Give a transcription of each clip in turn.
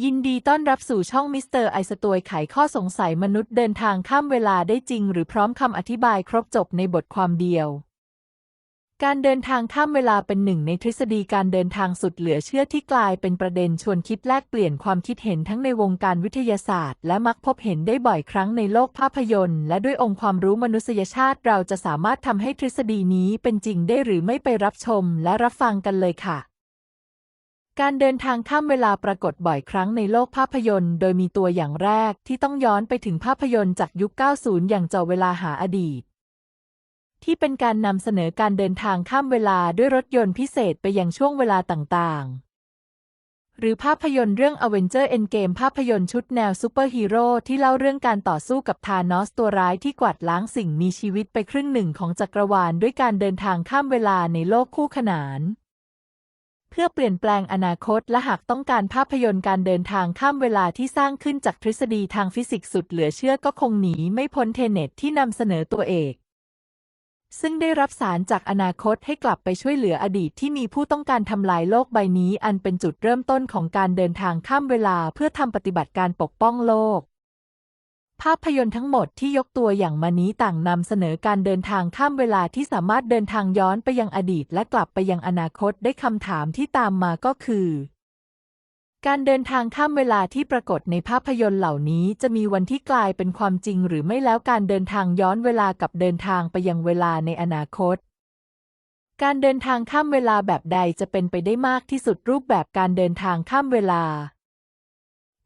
ยินดีต้อนรับสู่ช่องมิสเตอร์ไอสตวยไขข้อสงสัยมนุษย์เดินทางข้ามเวลาได้จริง หรือพร้อมคำอธิบายครบจบในบทความเดียว การเดินทางข้ามเวลาเป็นหนึ่งในทฤษฎีการเดินทางสุดเหลือเชื่อที่กลายเป็นประเด็นชวนคิดแลกเปลี่ยนความคิดเห็นทั้งในวงการวิทยาศาสตร์ และมักพบเห็นได้บ่อยครั้งในโลกภาพยนตร์ และด้วยองค์ความรู้มนุษยชาติเราจะสามารถทำให้ทฤษฎีนี้เป็นจริงได้หรือไม่ไปรับชม และรับฟังกันเลยค่ะ การเดินทางข้ามเวลาปรากฏบ่อยครั้งในโลกภาพยนตร์ โดยมีตัวอย่างแรกที่ต้องย้อนไปถึงภาพยนตร์จากยุค 90 อย่างเจาะเวลาหาอดีต ที่เป็นการนำเสนอการเดินทางข้ามเวลาด้วยรถยนต์พิเศษไปยังช่วงเวลาต่างๆ หรือภาพยนตร์เรื่อง Avenger Endgame ภาพยนตร์ชุดแนวซูเปอร์ฮีโร่ที่เล่าเรื่องการต่อสู้กับธานอสตัวร้ายที่กวาดล้างสิ่งมีชีวิตไปครึ่งหนึ่งของจักรวาลด้วยการเดินทางข้ามเวลาในโลกคู่ขนาน เพื่อเปลี่ยนแปลงอนาคตและหากต้องการภาพยนตร์การเดินทางข้ามเวลาที่สร้างขึ้นจากทฤษฎีทางฟิสิกส์สุดเหลือเชื่อก็คงหนีไม่พ้นเทเน็ตที่นำเสนอตัวเอกซึ่งได้รับสารจากอนาคตให้กลับไปช่วยเหลืออดีตที่มีผู้ต้องการทำลายโลกใบนี้ อันเป็นจุดเริ่มต้นของการเดินทางข้ามเวลาเพื่อทำปฏิบัติการปกป้องโลก ภาพยนตร์ทั้งหมดที่ยกตัวอย่างมานี้ต่างนำเสนอการเดินทางข้ามเวลาที่สามารถเดินทางย้อนไปยังอดีตและกลับไปยังอนาคตได้คำถามที่ตามมาก็คือ การเดินทางข้ามเวลาที่ปรากฏในภาพยนตร์เหล่านี้จะมีวันที่กลายเป็นความจริงหรือไม่แล้วการเดินทางย้อนเวลากับเดินทางไปยังเวลาในอนาคตการเดินทางข้ามเวลาแบบใดจะเป็นไปได้มากที่สุดรูปแบบการเดินทางข้ามเวลา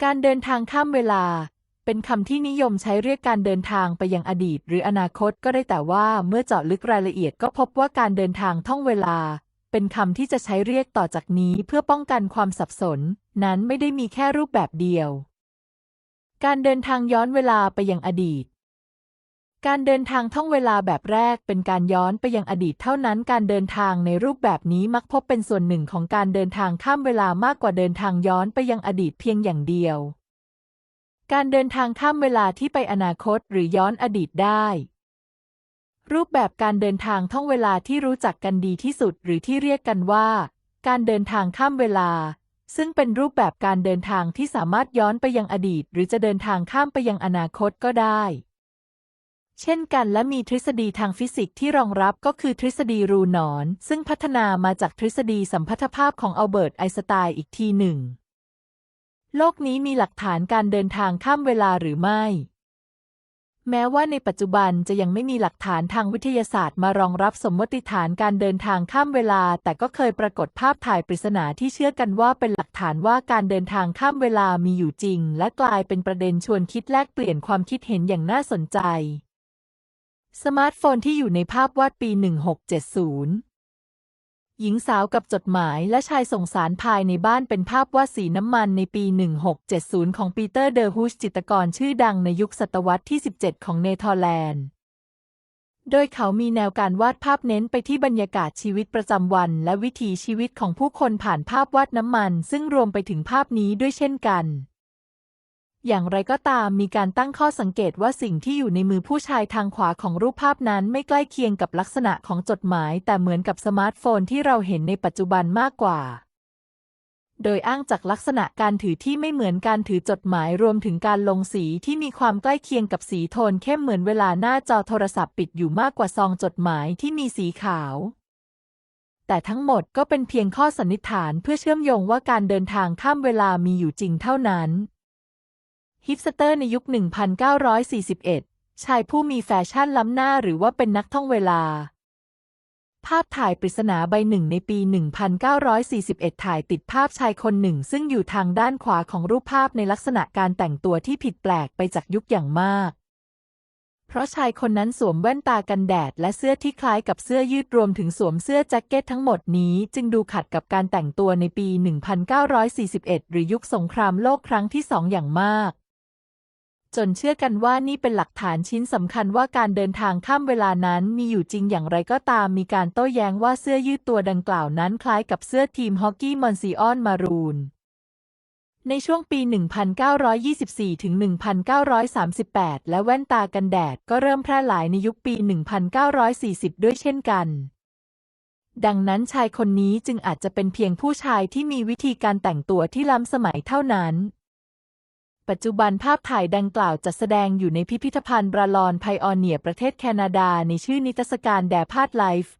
การเดินทางข้ามเวลา เป็นคำที่นิยมใช้เรียกการเดินทางไปยังอดีต หรืออนาคตก็ได้แต่ว่าเมื่อเจาะลึกรายละเอียดก็พบว่าการเดินทางท่องเวลา เป็นคำที่จะใช้เรียกต่อจากนี้เพื่อป้องกันความสับสน นั้นไม่ได้มีแค่รูปแบบเดียว การเดินทางย้อนเวลาไปยังอดีต การเดินทางท่องเวลาแบบแรกเป็นการย้อนไปยังอดีตเท่านั้นการเดินทางในรูปแบบนี้มักพบเป็นส่วนหนึ่งของการเดินทางข้ามเวลามากกว่าเดินทางย้อนไปยังอดีตเพียงอย่างเดียว การเดินทางข้ามเวลาที่ไปอนาคตหรือย้อนอดีตได้ รูปแบบการเดินทางท่องเวลาที่รู้จักกันดีที่สุดหรือที่เรียกกันว่า การเดินทางข้ามเวลา ซึ่งเป็นรูปแบบการเดินทางที่สามารถย้อนไปยังอดีต หรือจะเดินทางข้ามไปยังอนาคตก็ได้ เช่นกันและมีทฤษฎีทางฟิสิกส์ที่รองรับก็คือทฤษฎีรูหนอน ซึ่งพัฒนามาจากทฤษฎีสัมพัทธภาพของอัลเบิร์ตไอน์สไตน์อีกทีหนึ่ง โลกนี้มีหลักฐานการเดินทางข้ามเวลาหรือไม่ แม้ว่าในปัจจุบันจะยังไม่มีหลักฐานทางวิทยาศาสตร์มารองรับสมมติฐานการเดินทางข้ามเวลา แต่ก็เคยปรากฏภาพถ่ายปริศนาที่เชื่อกันว่าเป็นหลักฐานว่าการเดินทางข้ามเวลามีอยู่จริง และกลายเป็นประเด็นชวนคิดแลกเปลี่ยนความคิดเห็นอย่างน่าสนใจ สมาร์ทโฟนที่อยู่ในภาพวาดปี 1670 หญิงสาวกับจดหมายและชายส่งสารภายในบ้านเป็นภาพวาดสีน้ำมันในปี 1670 ของปีเตอร์เดอร์ฮูชจิตรกรชื่อดังในยุคศตวรรษที่ 17 ของเนเธอร์แลนด์ โดยเขามีแนวการวาดภาพเน้นไปที่บรรยากาศชีวิตประจำวัน และวิถีชีวิตของผู้คนผ่านภาพวาดน้ำมัน ซึ่งรวมไปถึงภาพนี้ด้วยเช่นกัน อย่างไรก็ตามมีการตั้งข้อสังเกตว่าสิ่งที่อยู่ในมือผู้ชายทางขวาของรูปภาพนั้นไม่ใกล้เคียงกับลักษณะของจดหมาย แต่เหมือนกับสมาร์ทโฟนที่เราเห็นในปัจจุบันมากกว่า โดยอ้างจากลักษณะการถือที่ไม่เหมือนการถือจดหมายรวมถึงการลงสีที่มีความใกล้เคียงกับสีโทนเข้มเหมือนเวลาหน้าจอโทรศัพท์ปิดอยู่มากกว่าซองจดหมายที่มีสีขาวแต่ทั้งหมดก็เป็นเพียงข้อสันนิษฐานเพื่อเชื่อมโยงว่าการเดินทางข้ามเวลามีอยู่จริงเท่านั้น ฮิปสเตอร์ในยุค 1941 ชายผู้มีแฟชั่นล้ำหน้าหรือว่าเป็นนักท่องเวลา ภาพถ่ายปริศนาใบหนึ่งในปี 1941 ถ่ายติดภาพชายคนหนึ่ง ซึ่งอยู่ทางด้านขวาของรูปภาพในลักษณะการแต่งตัวที่ผิดแปลกไปจากยุคอย่างมาก เพราะชายคนนั้นสวมแว่นตากันแดด และเสื้อที่คล้ายกับเสื้อยืดรวมถึงสวมเสื้อแจ็คเก็ตทั้งหมดนี้ จึงดูขัดกับการแต่งตัวในปี 1941 หรือยุคสงครามโลกครั้งที่สองอย่างมาก จนเชื่อกันว่านี่เป็นหลักฐานชิ้นสำคัญว่าการเดินทางข้ามเวลานั้นมีอยู่จริงอย่างไรก็ตามมีการโต้แย้งว่าเสื้อยืดตัวดังกล่าวนั้นคล้ายกับเสื้อทีมฮอกกี้มอนซีออนมารูน ในช่วงปี 1924 ถึง 1938 และแว่นตากันแดดก็เริ่มแพร่หลายในยุคปี 1940 ด้วยเช่นกันดังนั้นชายคนนี้จึงอาจจะเป็นเพียงผู้ชายที่มีวิธีการแต่งตัวที่ล้ำสมัยเท่านั้น ปัจจุบันภาพถ่ายดังกล่าวจัดแสดงอยู่ในพิพิธภัณฑ์บราลอนไพออเนียประเทศแคนาดาในชื่อนิทรรศการแดพาดไลฟ์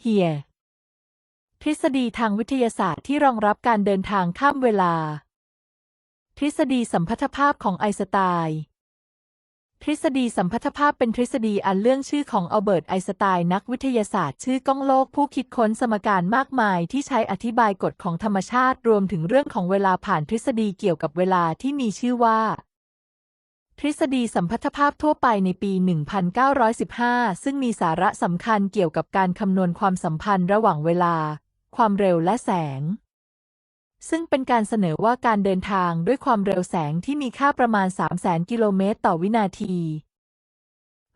เฮียทฤษฎีทางวิทยาศาสตร์ที่รองรับการเดินทางข้ามเวลา ทฤษฎีสัมพัทธภาพของไอน์สไตน์ ทฤษฎีสัมพัทธภาพเป็นทฤษฎีอันเรื่องชื่อของอัลเบิร์ตไอน์สไตน์นักวิทยาศาสตร์ชื่อก้องโลกผู้คิดค้นสมการมากมายที่ใช้อธิบายกฎของธรรมชาติรวมถึงเรื่องของเวลาผ่านทฤษฎีเกี่ยวกับเวลาที่มีชื่อว่า ทฤษฎีสัมพัทธภาพทั่วไปในปี 1915 ซึ่งมีสาระสำคัญเกี่ยวกับการคำนวณความสัมพันธ์ระหว่างเวลา ความเร็วและแสง ซึ่งเป็นการเสนอว่าการเดินทางด้วยความเร็วแสงที่มีค่าประมาณ 300,000 กิโลเมตรต่อวินาที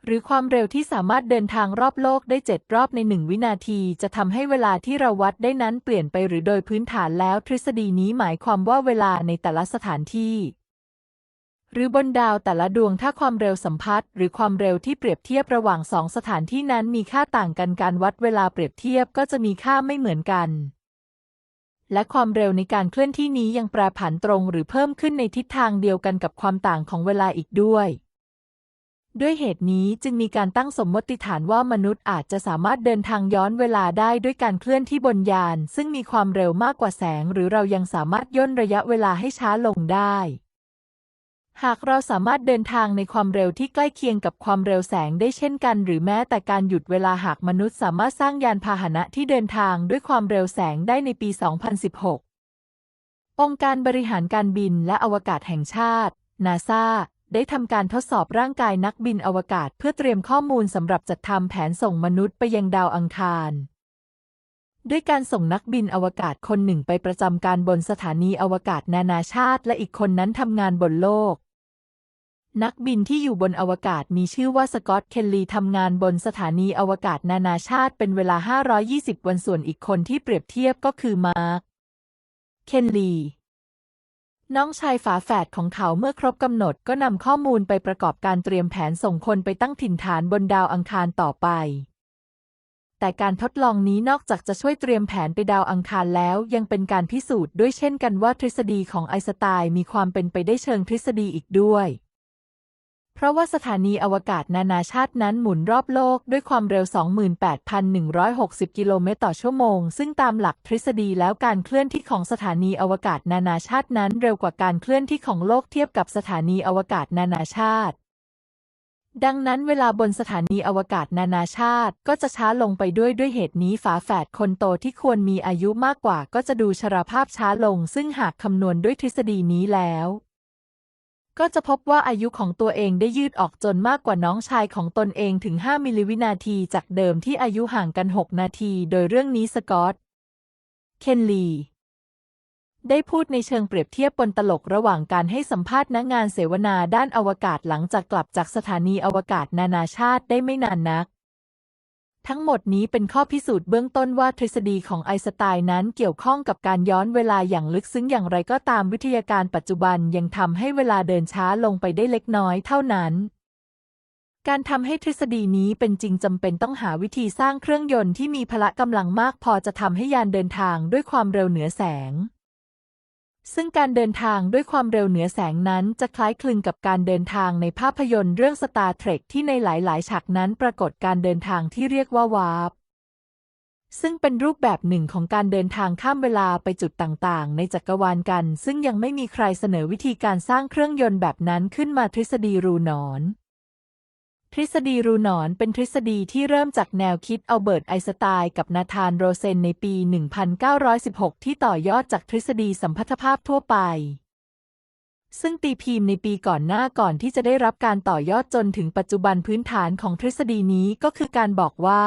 หรือความเร็วที่สามารถเดินทางรอบโลกได้ 7 รอบใน 1 วินาที จะทำให้เวลาที่เราวัดได้นั้นเปลี่ยนไปหรือโดยพื้นฐานแล้วทฤษฎีนี้หมายความว่าเวลาในแต่ละสถานที่ หรือบนดาวแต่ละดวงถ้าความเร็วสัมพัทธ์หรือความเร็วที่เปรียบเทียบระหว่างสองสถานที่นั้นมีค่าต่างกันการวัดเวลาเปรียบเทียบก็จะมีค่าไม่เหมือนกัน และความเร็วในการเคลื่อนที่นี้ยังแปรผันตรงหรือเพิ่มขึ้นในทิศทางเดียวกันกับความต่างของเวลาอีกด้วย ด้วยเหตุนี้จึงมีการตั้งสมมติฐานว่ามนุษย์อาจจะสามารถเดินทางย้อนเวลาได้ด้วยการเคลื่อนที่บนยาน ซึ่งมีความเร็วมากกว่าแสง หรือเรายังสามารถย่นระยะเวลาให้ช้าลงได้ หากเราสามารถเดินทางในความเร็วที่ใกล้เคียงกับความเร็วแสงได้เช่นกัน หรือแม้แต่การหยุดเวลาหากมนุษย์สามารถสร้างยานพาหนะที่เดินทางด้วยความเร็วแสงได้ในปี 2016 องค์การบริหารการบินและอวกาศแห่งชาตินาซาได้ทำการทดสอบร่างกายนักบินอวกาศเพื่อเตรียมข้อมูลสำหรับจัดทำแผนส่งมนุษย์ไปยังดาวอังคารด้วยการส่งนักบินอวกาศคนหนึ่งไปประจำการบนสถานีอวกาศนานาชาติ และอีกคนนั้นทำงานบนโลก นักบินที่อยู่บนอวกาศมีชื่อว่าสกอตต์เคนลีทำงานบนสถานีอวกาศนานาชาติเป็นเวลา 520 วันส่วนอีกคนที่เปรียบเทียบก็คือมาร์ค เคนลี น้องชายฝาแฝดของเขาเมื่อครบกำหนดก็นำข้อมูลไปประกอบการเตรียมแผนส่งคนไปตั้งถิ่นฐานบนดาวอังคารต่อไป แต่การทดลองนี้นอกจากจะช่วยเตรียมแผนไปดาวอังคารแล้ว ยังเป็นการพิสูจน์ด้วยเช่นกันว่าทฤษฎีของไอน์สไตน์มีความเป็นไปได้เชิงทฤษฎีอีกด้วย เพราะว่าสถานีอวกาศนานาชาตินั้นหมุนรอบโลกด้วยความเร็ว 28,160 กิโลเมตรต่อชั่วโมง ซึ่งตามหลักทฤษฎีแล้วการเคลื่อนที่ของสถานีอวกาศนานาชาตินั้นเร็วกว่าการเคลื่อนที่ของโลกเทียบกับสถานีอวกาศนานาชาติดังนั้นเวลาบนสถานีอวกาศนานาชาติก็จะช้าลงไปด้วยด้วยเหตุนี้ฝาแฝดคนโตที่ควรมีอายุมากกว่าก็จะดูชราภาพช้าลง ซึ่งหากคำนวณด้วยทฤษฎีนี้แล้ว ก็จะพบว่าอายุของตัวเองได้ยืดออกจนมากกว่าน้องชายของตนเองถึง 5 มิลลิวินาทีจากเดิมที่อายุห่างกัน 6 นาที โดยเรื่องนี้สกอตต์เคนลี ได้พูดในเชิงเปรียบเทียบบนตลกระหว่างการให้สัมภาษณ์นักงานเสวนาด้านอวกาศหลังจากกลับจากสถานีอวกาศนานาชาติได้ไม่นานนัก ทั้งหมดนี้เป็นข้อพิสูจน์เบื้องต้นว่าทฤษฎีของไอน์สไตน์นั้นเกี่ยวข้องกับการย้อนเวลาอย่างลึกซึ้งอย่างไรก็ตามวิทยาการปัจจุบันยังทำให้เวลาเดินช้าลงไปได้เล็กน้อยเท่านั้น การทำให้ทฤษฎีนี้เป็นจริงจำเป็นต้องหาวิธีสร้างเครื่องยนต์ที่มีพละกำลังมากพอจะทำให้ยานเดินทางด้วยความเร็วเหนือแสง ซึ่งการเดินทางด้วยความเร็วเหนือแสงนั้นจะคล้ายคลึงกับการเดินทางในภาพยนตร์เรื่อง Star Trek ที่ในหลาย ๆ ฉากนั้นปรากฏการเดินทางที่เรียกว่าวาร์ปซึ่งเป็นรูปแบบหนึ่งของการเดินทางข้ามเวลาไปจุดต่าง ๆ ในจักรวาลกัน ซึ่งยังไม่มีใครเสนอวิธีการสร้างเครื่องยนต์แบบนั้นขึ้นมาทฤษฎีรูนอน ทฤษฎีรูหนอนเป็นทฤษฎีที่เริ่มจากแนวคิดอัลเบิร์ตไอน์สไตน์กับนาธานโรเซนในปี 1916 ที่ต่อยอดจากทฤษฎีสัมพัทธภาพทั่วไป ซึ่งตีพิมพ์ในปีก่อนหน้าก่อนที่จะได้รับการต่อยอดจนถึงปัจจุบันพื้นฐานของทฤษฎีนี้ก็คือการบอกว่า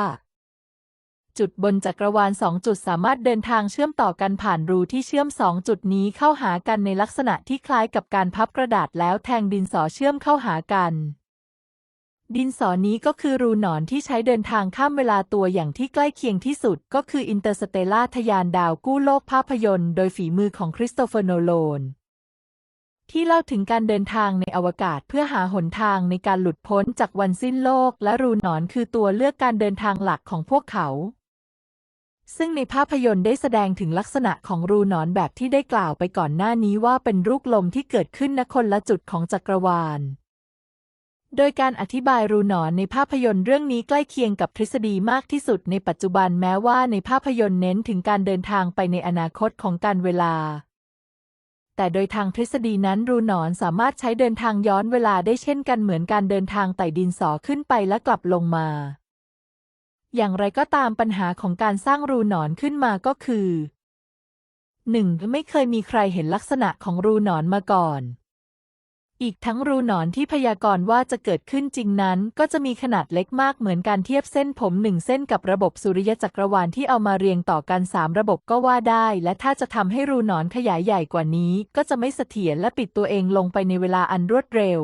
จุดบนจักรวาลสองจุดสามารถเดินทางเชื่อมต่อกันผ่านรูที่เชื่อมสองจุดนี้เข้าหากันในลักษณะที่คล้ายกับการพับกระดาษแล้วแทงดินสอเชื่อมเข้าหากัน ดินสอนี้ก็คือรูหนอนที่ใช้เดินทางข้ามเวลาตัวอย่างที่ใกล้เคียงที่สุด ก็คืออินเตอร์สเตลล่าทยานดาวกู้โลกภาพยนตร์ โดยฝีมือของคริสโตเฟอร์โนโลน ที่เล่าถึงการเดินทางในอวกาศเพื่อหาหนทางในการหลุดพ้นจากวันสิ้นโลก และรูหนอนคือตัวเลือกการเดินทางหลักของพวกเขา ซึ่งในภาพยนตร์ได้แสดงถึงลักษณะของรูหนอนแบบที่ได้กล่าวไปก่อนหน้านี้ว่าเป็นลูกลมที่เกิดขึ้นณคนละจุดของจักรวาล โดยการอธิบายรูหนอนในภาพยนตร์เรื่องนี้ใกล้เคียงกับทฤษฎีมากที่สุดในปัจจุบันแม้ว่าในภาพยนตร์เน้นถึงการเดินทางไปในอนาคตของการเวลา แต่โดยทางทฤษฎีนั้นรูหนอนสามารถใช้เดินทางย้อนเวลาได้เช่นกันเหมือนการเดินทางไต่ดินสอขึ้นไปและกลับลงมา อย่างไรก็ตามปัญหาของการสร้างรูหนอนขึ้นมาก็คือ 1. ไม่เคยมีใครเห็นลักษณะของรูหนอนมาก่อน อีกทั้งรูหนอนที่พยากรณ์ว่าจะเกิดขึ้นจริงนั้น ก็จะมีขนาดเล็กมากเหมือนการเทียบเส้นผมหนึ่งเส้นกับระบบสุริยจักรวาลที่เอามาเรียงต่อกันสามระบบก็ว่าได้ และถ้าจะทำให้รูหนอนขยายใหญ่กว่านี้ ก็จะไม่เสถียรและปิดตัวเองลงไปในเวลาอันรวดเร็ว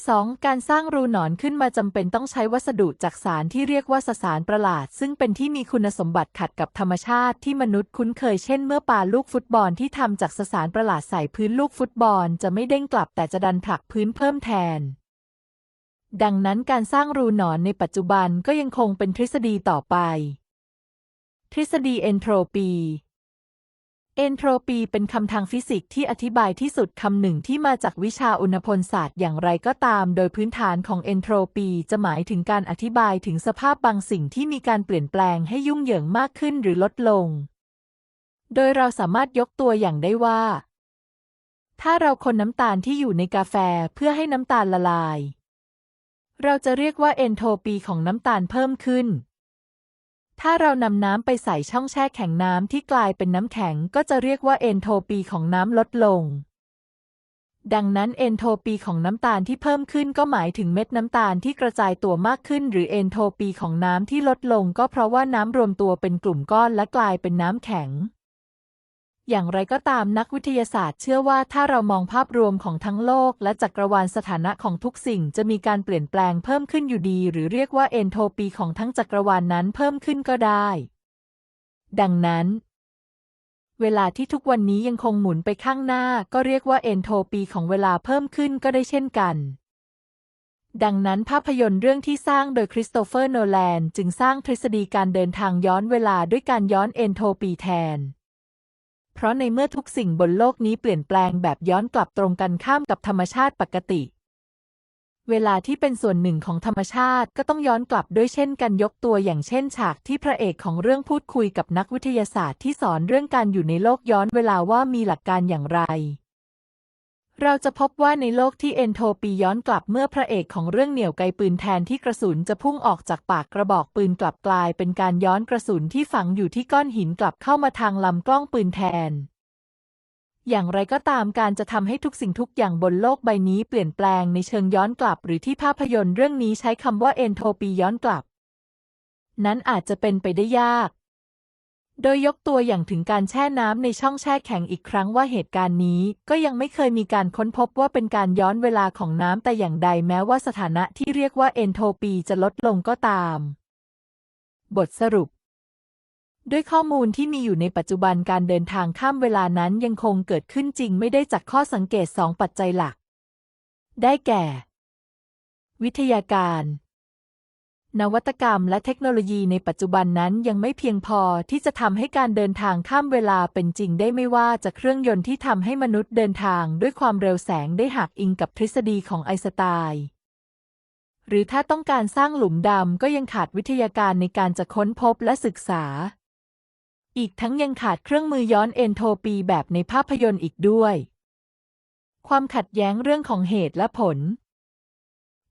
2. การสร้างรูหนอนขึ้นมาจำเป็นต้องใช้วัสดุจากสารที่เรียกว่าสสารประหลาด ซึ่งเป็นที่มีคุณสมบัติขัดกับธรรมชาติที่มนุษย์คุ้นเคยเช่นเมื่อปาลูกฟุตบอลที่ทำจากสสารประหลาดใส่พื้นลูกฟุตบอลจะไม่เด้งกลับแต่จะดันผลักพื้นเพิ่มแทน ดังนั้นการสร้างรูหนอนในปัจจุบันก็ยังคงเป็นทฤษฎีต่อไป ทฤษฎีเอนโทรปี เอนโทรปีเป็นคำทางฟิสิกส์ที่อธิบายที่สุดคำหนึ่งที่มาจากวิชาอุณหพลศาสตร์อย่างไรก็ตาม โดยพื้นฐานของเอนโทรปีจะหมายถึงการอธิบายถึงสภาพบางสิ่งที่มีการเปลี่ยนแปลงให้ยุ่งเหยิงมากขึ้นหรือลดลง โดยเราสามารถยกตัวอย่างได้ว่า ถ้าเราคนน้ำตาลที่อยู่ในกาแฟเพื่อให้น้ำตาลละลาย เราจะเรียกว่าเอนโทรปีของน้ำตาลเพิ่มขึ้น ถ้าเรานำน้ำไปใส่ช่องแช่แข็งน้ำที่กลายเป็นน้ำแข็งก็จะเรียกว่าเอนโทรปีของน้ำลดลง ดังนั้นเอนโทรปีของน้ำตาลที่เพิ่มขึ้นก็หมายถึงเม็ดน้ำตาลที่กระจายตัวมากขึ้น หรือเอนโทรปีของน้ำที่ลดลง ก็เพราะว่าน้ำรวมตัวเป็นกลุ่มก้อนและกลายเป็นน้ำแข็ง อย่างไรก็ตามนักวิทยาศาสตร์เชื่อว่าถ้าเรามองภาพรวมของทั้งโลก และจักรวาลสถานะของทุกสิ่งจะมีการเปลี่ยนแปลงเพิ่มขึ้นอยู่ดี หรือเรียกว่าเอนโทรปีของทั้งจักรวาลนนั้นเพิ่มขึ้นก็ได้ ดังนั้น เวลาที่ทุกวันนี้ยังคงหมุนไปข้างหน้า ก็เรียกว่าเอนโทรปีของเวลาเพิ่มขึ้นก็ได้เช่นกันดังนั้นภาพยนตร์เรื่องที่สร้างโดยคริสโตเฟอร์โนแลนจึงสร้างทฤษฎีการเดินทางย้อนเวลาด้วยการย้อนเอนโทรปีแทน เพราะในเมื่อทุกสิ่งบนโลกนี้เปลี่ยนแปลงแบบย้อนกลับตรงกันข้ามกับธรรมชาติปกติ เวลาที่เป็นส่วนหนึ่งของธรรมชาติก็ต้องย้อนกลับด้วยเช่นกันยกตัวอย่างเช่น ฉากที่พระเอกของเรื่องพูดคุยกับนักวิทยาศาสตร์ที่สอนเรื่องการอยู่ในโลกย้อนเวลาว่ามีหลักการอย่างไร เราจะพบว่าในโลกที่เอนโทรปีย้อนกลับเมื่อพระเอกของเรื่องเหนี่ยวไกปืนแทนที่กระสุนจะพุ่งออกจากปากกระบอกปืนกลับกลายเป็นการย้อนกระสุนที่ฝังอยู่ที่ก้อนหินกลับเข้ามาทางลำกล้องปืนแทน อย่างไรก็ตามการจะทำให้ทุกสิ่งทุกอย่างบนโลกใบนี้เปลี่ยนแปลงในเชิงย้อนกลับ หรือที่ภาพยนตร์เรื่องนี้ใช้คำว่าเอนโทรปีย้อนกลับ นั้นอาจจะเป็นไปได้ยาก โดยยกตัวอย่างถึงการแช่น้ำในช่องแช่แข็งอีกครั้งว่าเหตุการณ์นี้ ก็ยังไม่เคยมีการค้นพบว่าเป็นการย้อนเวลาของน้ำแต่อย่างใดแม้ว่าสถานะที่เรียกว่าเอนโทรปีจะลดลงก็ตาม บทสรุป ด้วยข้อมูลที่มีอยู่ในปัจจุบันการเดินทางข้ามเวลานั้นยังคงเกิดขึ้นจริงไม่ได้จากข้อสังเกตสองปัจจัยหลัก ได้แก่ วิทยาการ นวัตกรรมและเทคโนโลยีในปัจจุบันนั้นยังไม่เพียงพอที่จะทำให้การเดินทางข้ามเวลาเป็นจริงได้ไม่ว่าจะเครื่องยนต์ที่ทำให้มนุษย์เดินทางด้วยความเร็วแสงได้หักอิงกับทฤษฎีของไอน์สไตน์หรือถ้าต้องการสร้างหลุมดำก็ยังขาดวิทยาการในการจะค้นพบและศึกษา อีกทั้งยังขาดเครื่องมือย้อนเอนโทรปีแบบในภาพยนตร์อีกด้วย ความขัดแย้งเรื่องของเหตุและผล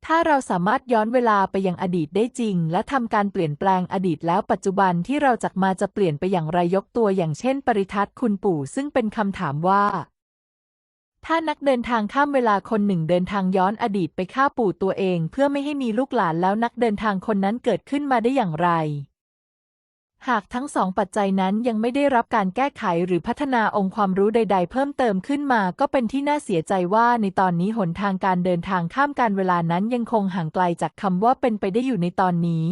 ถ้าเราสามารถย้อนเวลาไปยังอดีตได้จริง และทำการเปลี่ยนแปลงอดีตแล้วปัจจุบันที่เราจักมาจะเปลี่ยนไปอย่างไรยกตัวอย่างเช่น ปริทัศน์คุณปู่ซึ่งเป็นคำถามว่า ถ้านักเดินทางข้ามเวลาคนหนึ่งเดินทางย้อนอดีตไปฆ่าปู่ตัวเอง เพื่อไม่ให้มีลูกหลานแล้วนักเดินทางคนนั้นเกิดขึ้นมาได้อย่างไร หากทั้งสองปัจจัยนั้นยังไม่ได้รับการแก้ไขหรือพัฒนาองค์ความรู้ใด ๆ เพิ่มเติมขึ้นมา ก็เป็นที่น่าเสียใจว่าในตอนนี้หนทางการเดินทางข้ามการเวลานั้นยังคงห่างไกลจากคำว่าเป็นไปได้อยู่ในตอนนี้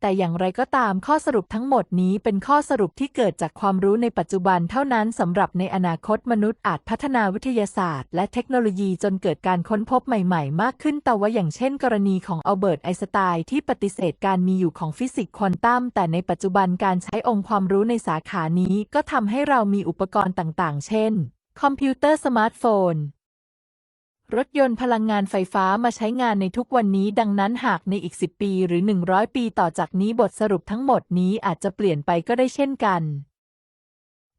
แต่อย่างไรก็ตามข้อสรุปทั้งหมดนี้เป็นข้อสรุปที่เกิดจากความรู้ในปัจจุบันเท่านั้นสำหรับในอนาคตมนุษย์อาจพัฒนาวิทยาศาสตร์ และเทคโนโลยีจนเกิดการค้นพบใหม่ๆ มากขึ้นแต่ว่าอย่างเช่นกรณีของอัลเบิร์ตไอน์สไตน์ที่ปฏิเสธการมีอยู่ของฟิสิกส์ควอนตัมแต่ในปัจจุบันการใช้องค์ความรู้ในสาขานี้ก็ทำให้เรามีอุปกรณ์ต่างๆ เช่น คอมพิวเตอร์สมาร์ทโฟน รถยนต์พลังงานไฟฟ้ามาใช้งานในทุกวันนี้ ดังนั้นหากในอีก 10 ปีหรือ 100 ปีต่อจากนี้บทสรุปทั้งหมดนี้อาจจะเปลี่ยนไปก็ได้เช่นกัน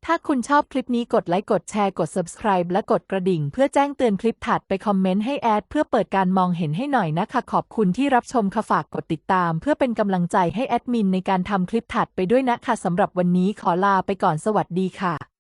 ถ้าคุณชอบคลิปนี้กดไลค์กดแชร์กด subscribe และกดกระดิ่ง เพื่อแจ้งเตือนคลิปถัดไปคอมเมนต์ให้แอดเพื่อเปิดการมองเห็นให้หน่อยนะคะ ขอบคุณที่รับชมค่ะฝากกดติดตาม เพื่อเป็นกำลังใจให้แอดมินในการทำคลิปถัดไปด้วยนะคะสำหรับวันนี้ขอลาไปก่อนสวัสดีค่ะ